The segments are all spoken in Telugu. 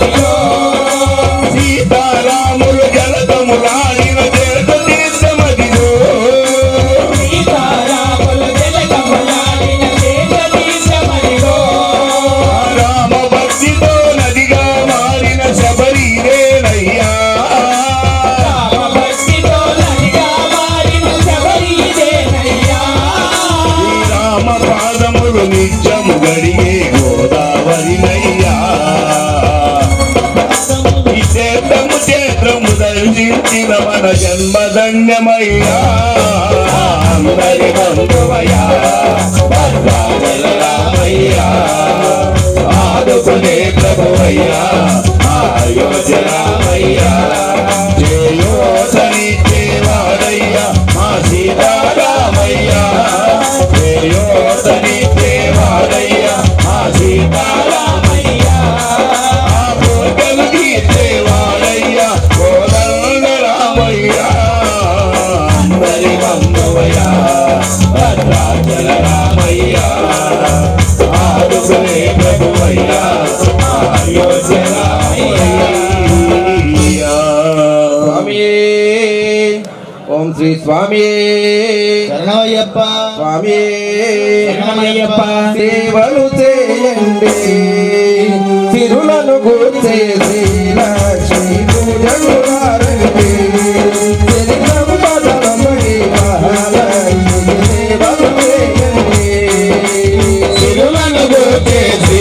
Dios. శబ్దము క్షేత్రము దర్శించిన మన జన్మ ధన్యమయ్యా అందరి బంధువయ్యా రామయ్యా ఆదుకునే ప్రభువయ్యా మా సీతారామయ్యా. స్వామియే. శరణమయ్యప్ప. స్వామియే. శరణమయ్యప్ప. సేవలు చేయండి. తిరులను గుర్చేసి లక్ష్మి పూజలు వారండి తిరులను గుర్చేసి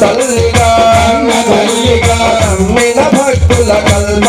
సల్లిగా మిన భక్తుల కల్ప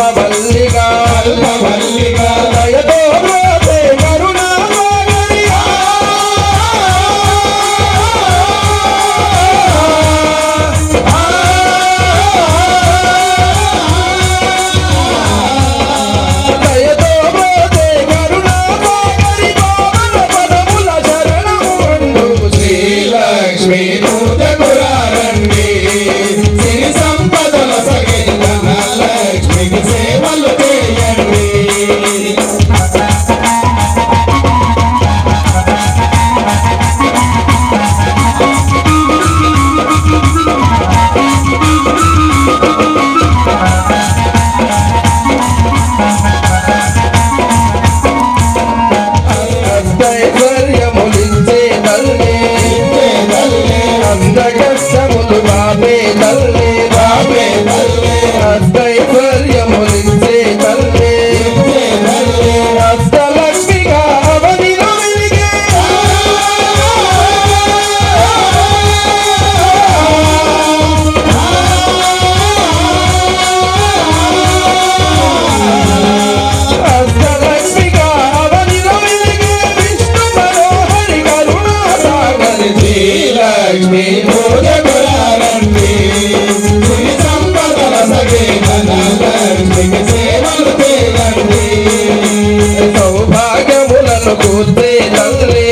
పుట్టే తల్లి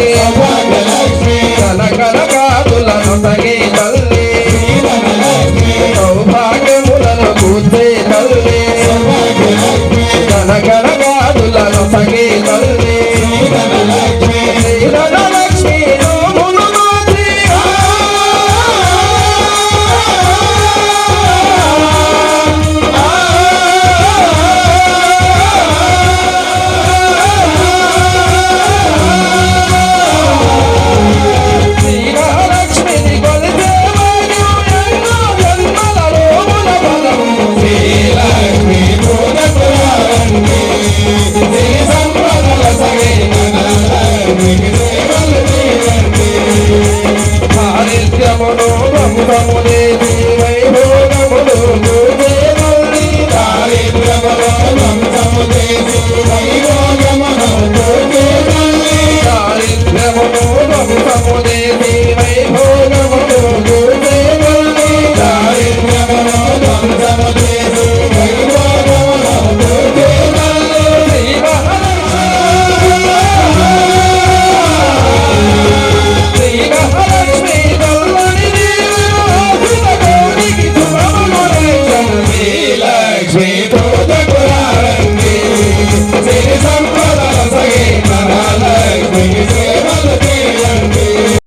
కనకన కాదులను తగే తల్లి సౌభాగ్యములను పుట్టే తల్లి కనకన